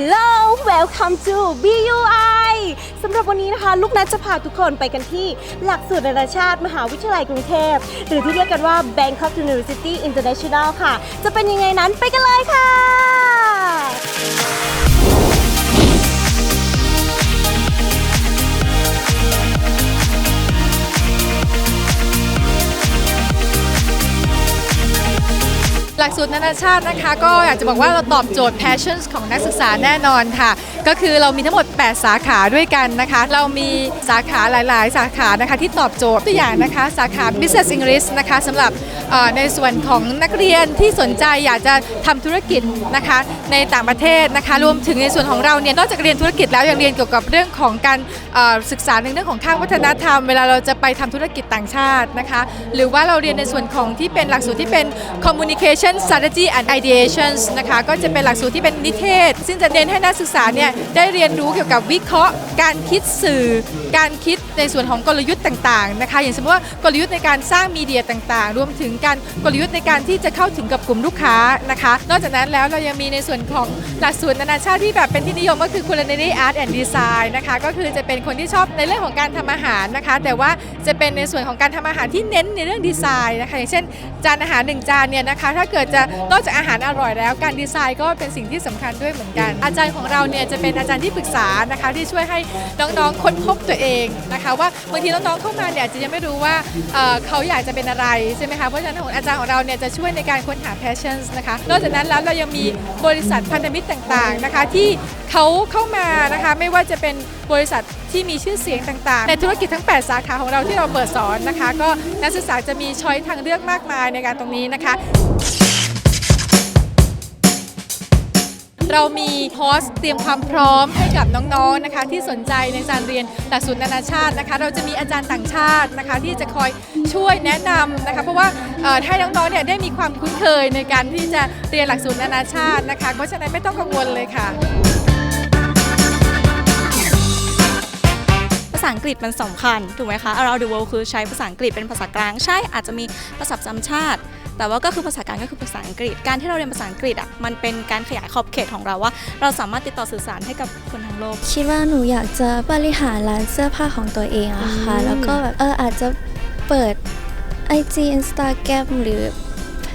Hello welcome to BUI สำหรับวันนี้นะคะ ลูกนัดจะพาทุกคนไปกันที่หลักสูตรนานาชาติมหาวิทยาลัยกรุงเทพ หรือที่เรียกกันว่า Bangkok University International ค่ะ จะเป็นยังไงนั้นไปกันเลยค่ะ หลักสูตรนานาชาตินะคะ ก็อยากจะบอกว่าเราตอบโจทย์ passions ของนักศึกษาแน่นอนค่ะ ก็คือเรามีทั้งหมด 8 สาขาด้วยกันนะคะ เรามีสาขาหลาย ๆ สาขานะคะที่ตอบโจทย์ตัวอย่างนะคะ สาขา business English นะคะสำหรับในส่วนของนักเรียนที่สนใจอยากจะทำธุรกิจนะคะในต่างประเทศนะคะ รวมถึงในส่วนของเราเนี่ยนอกจากเรียนธุรกิจแล้วยังเรียนเกี่ยวกับเรื่องของการศึกษาในเรื่องของข้างวัฒนธรรม เวลาเราจะไปทำธุรกิจต่างชาตินะคะ หรือว่าเราเรียนในส่วนของที่เป็นหลักสูตรที่เป็น communication strategy and ideations นะคะก็จะเป็นหลักสูตรที่เป็นนิเทศ ซึ่งจะเน้นให้นักศึกษาเนี่ยได้เรียนรู้เกี่ยวกับวิเคราะห์ การคิดสื่อ การคิดในส่วนของกลยุทธ์ต่างๆนะคะ อย่างสมมติว่ากลยุทธ์ในการสร้างมีเดียต่างๆ รวมถึงการกลยุทธ์ในการที่จะเข้าถึงกับกลุ่มลูกค้านะคะ นอกจากนั้นแล้วเรายังมีในส่วนของหลักสูตรนานาชาติที่แบบเป็นที่นิยมก็คือ culinary art and design นะคะ ก็คือจะเป็นคนที่ชอบในเรื่องของการทำอาหารนะคะ แต่ว่าจะเป็นในส่วนของการทำอาหารที่เน้นในเรื่องดีไซน์นะคะ อย่างเช่น จานอาหารหนึ่งจานเนี่ยนะคะถ้าเกิดจะนอกจากอาหารอร่อยแล้ว การดีไซน์ก็เป็นสิ่งที่สำคัญด้วยเหมือนกัน อาจารย์ของเราเนี่ยจะเป็นอาจารย์ที่ปรึกษานะคะที่ช่วยให้น้องๆค้นพบตัวเองนะคะว่าบางทีน้องๆเข้ามาเนี่ยอาจจะยังไม่รู้ว่าเอ่อเขาอยากจะเป็นอะไรใช่ไหมคะเพราะฉะนั้นอาจารย์ของเราเนี่ยจะช่วยในการค้นหา passions นะคะนอกจากนั้นแล้วเรายังมีบริษัทพันธมิตรต่างๆนะคะที่เขาเข้ามานะคะไม่ว่าจะเป็นบริษัทที่มีชื่อเสียงต่างๆ ในธุรกิจทั้ง 8 สาขาของเราที่เราเปิดสอนนะคะ ก็นักศึกษาจะมีช้อยทางเลือกมากมายในการตรงนี้นะคะ เรามีคอร์สเตรียมความพร้อมให้กับน้องๆนะคะ ที่สนใจในการเรียนหลักสูตรนานาชาตินะคะ เราจะมีอาจารย์ต่างชาตินะคะ ที่จะคอยช่วยแนะนำนะคะ เพราะว่าเอ่อให้น้องๆเนี่ยได้มีความคุ้นเคยในการที่จะเรียนหลักสูตรนานาชาตินะคะ เพราะฉะนั้นไม่ต้องกังวลเลยค่ะภาษาอังกฤษมันสำคัญ ถูกไหมคะ around the world คือใช้ภาษาอังกฤษเป็นภาษากลาง ใช่ อาจจะมีภาษาจำชาติ แต่ว่าก็คือภาษากลางก็คือภาษาอังกฤษ การที่เราเรียนภาษาอังกฤษอะมันเป็นการขยายขอบเขตของเราว่า เราสามารถติดต่อสื่อสารให้กับคนทั้งโลก คิดว่าหนูอยากจะบริหารร้านเสื้อผ้าของตัวเองอะค่ะอืมแล้วก็แบบเอออาจจะเปิด IG Instagram หรือ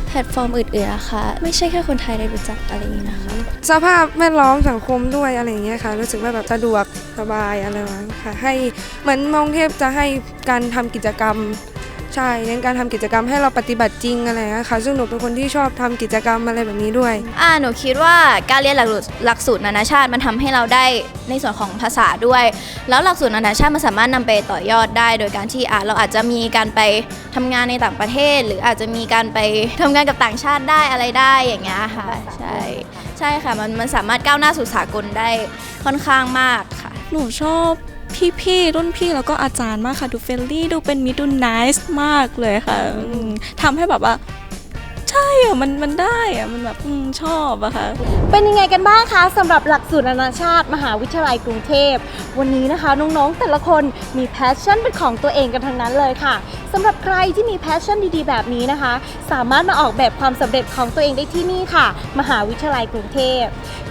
แพลตฟอร์มอื่นๆอะค่ะไม่ใช่แค่คนไทยได้รู้จักอะไรอย่างนี้นะคะ สภาพแวดล้อมสังคมด้วยอะไรอย่างเงี้ยค่ะ รู้สึกว่าแบบสะดวกสบายอะไรแบบนั้นค่ะ ให้เหมือนมองเทพจะให้การทำกิจกรรม ใช่เน้นการทำกิจกรรมให้เราปฏิบัติจริงอะไรอย่างเงี้ยค่ะซึ่งหนูเป็นคนที่ชอบทำกิจกรรมอะไรแบบนี้ด้วยอ่าหนูคิดว่าการเรียนหลักสูตรหลักสูตรนานาชาติมันทำให้เราได้ในส่วนของภาษาด้วย แล้วหลักสูตรนานาชาติมันสามารถนำไปต่อยอดได้ โดยการที่อ่าเราอาจจะมีการไปทำงานในต่างประเทศ หรืออาจจะมีการไปทำงานกับต่างชาติได้อะไรได้อย่างเงี้ยค่ะใช่ใช่ค่ะมันมันสามารถก้าวหน้าสู่สากลได้ค่อนข้างมากค่ะ หนูชอบ พี่ๆรุ่นพี่แล้วก็อาจารย์มากค่ะ ดูเฟรนลี่ดูเป็นมิตรดูนิสมากเลยค่ะทำให้แบบว่าใช่อะมันมันได้อะมันแบบอชอบอะค่ะ เป็นยังไงกันบ้างคะสำหรับหลักสูตรนานาชาติ มหาวิทยาลัยกรุงเทพ วันนี้นะคะน้องๆ แต่ละคนมีแพชชั่นเป็นของตัวเองกันทั้งนั้นเลยค่ะสำหรับใครที่มีแพชชั่นดีๆ แบบนี้นะคะ สามารถมาออกแบบความสำเร็จของตัวเองได้ที่นี่ค่ะ มหาวิทยาลัยกรุงเทพ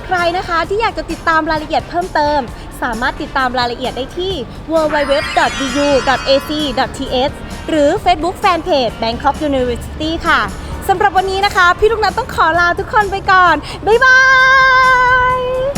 ใครนะคะที่อยากจะติดตามรายละเอียดเพิ่มเติม สามารถติดตามรายละเอียดได้ที่ www.bu.ac.th หรือ Facebook Fanpage Bangkok University ค่ะสำหรับวันนี้นะคะ พี่ลูกนัดต้องขอลาทุกคนไปก่อน บ๊ายบาย